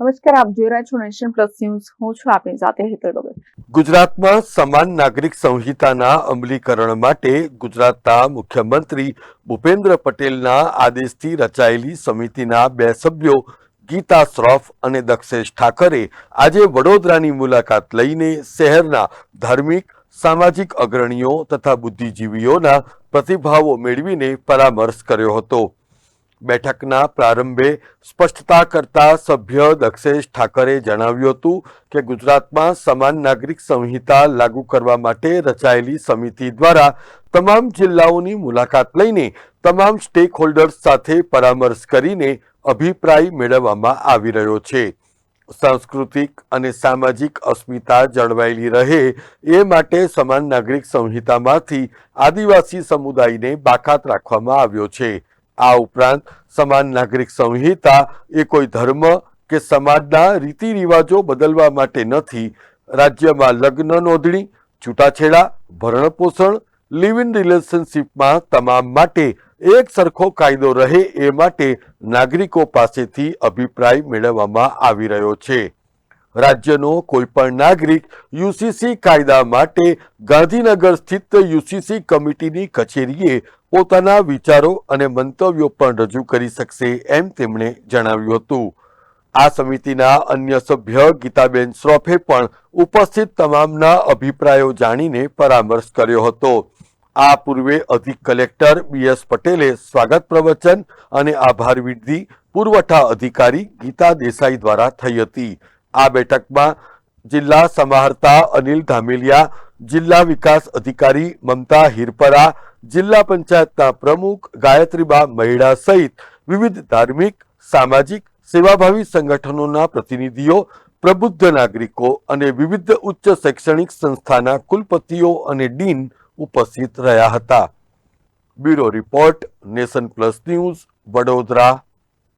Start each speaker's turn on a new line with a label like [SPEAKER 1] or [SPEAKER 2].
[SPEAKER 1] નમસ્કાર, આપ જોઈ રહ્યા છો નેશન પ્લસ ન્યૂઝ. હું છું આપની સાથે હેતલ ભગત
[SPEAKER 2] ગુજરાતમાં સમાન નાગરિક સંહિતાના અમલીકરણ માટે ગુજરાતના મુખ્યમંત્રી ભૂપેન્દ્ર પટેલના આદેશથી રચાયેલી સમિતિના બે સભ્યો ગીતા શ્રોફ અને દક્ષેશ ઠાકરે આજે વડોદરાની મુલાકાત લઈને શહેરના ધાર્મિક, સામાજિક અગ્રણીઓ તથા બુદ્ધિજીવીઓના પ્રતિભાવો મેળવીને પરામર્શ કર્યો હતો. બેઠકના પ્રારંભે સ્પષ્ટતા કરતા સભ્ય દક્ષેશ ઠાકરે જણાવ્યું હતું કે ગુજરાતમાં સમાન નાગરિક સંહિતા લાગુ કરવા માટે રચાયેલી સમિતિ દ્વારા તમામ જિલ્લાઓની મુલાકાત લઈને તમામ સ્ટેક હોલ્ડર્સ સાથે પરામર્શ કરીને અભિપ્રાય મેળવવામાં આવી રહ્યો છે. સાંસ્કૃતિક અને સામાજિક અસ્મિતા જળવાયેલી રહે એ માટે સમાન નાગરિક સંહિતામાંથી આદિવાસી સમુદાયને બાકાત રાખવામાં આવ્યો છે. આ ઉપરાંત સમાન નાગરિક સંહિતા એ કોઈ ધર્મ કે સમાજના રીતિ રિવાજો બદલવા માટે નથી. રાજ્યમાં લગ્ન નોંધણી, છૂટાછેડા, ભરણપોષણ લિવ ઇન રિલેશનશીપમાં તમામ માટે એક સરખો કાયદો રહે એ માટે નાગરિકો પાસેથી અભિપ્રાય મેળવવામાં આવી રહ્યો છે. રાજ્યનો કોઈ પણ નાગરિક યુસીસી કાયદા માટે ગાંધીનગર સ્થિત યુસીસી કમિટીની કચેરીએ પોતાના વિચારો અને મંતવ્યો પણ રજૂ કરી શકશે એમ તેમણે જણાવ્યું હતું. આ સમિતિના અન્ય સભ્ય ગીતાબેન શ્રોફે પણ ઉપસ્થિત તમામના અભિપ્રાયો જાણીને પરામર્શ કર્યો હતો. આ પૂર્વે અધિક કલેક્ટર બીએસ પટેલે સ્વાગત પ્રવચન અને આભાર વિધિ પુરવઠા અધિકારી ગીતા દેસાઈ દ્વારા થઈ હતી. આ બેઠકમાં જિલ્લા સમાહર્તા અનિલ ધામેલિયા, જિલ્લા વિકાસ અધિકારી મમતા હિરપરા, જિલ્લા પંચાયતના પ્રમુખ ગાયત્રીબા મહિડા સહિત વિવિધ ધાર્મિક, સામાજિક, સેવાભાવી સંગઠનોના પ્રતિનિધિઓ, પ્રબુદ્ધ નાગરિકો અને વિવિધ ઉચ્ચ શૈક્ષણિક સંસ્થાના કુલપતિઓ અને ડીન ઉપસ્થિત રહ્યા હતા. Bureau report, nation plus news, Vadodara.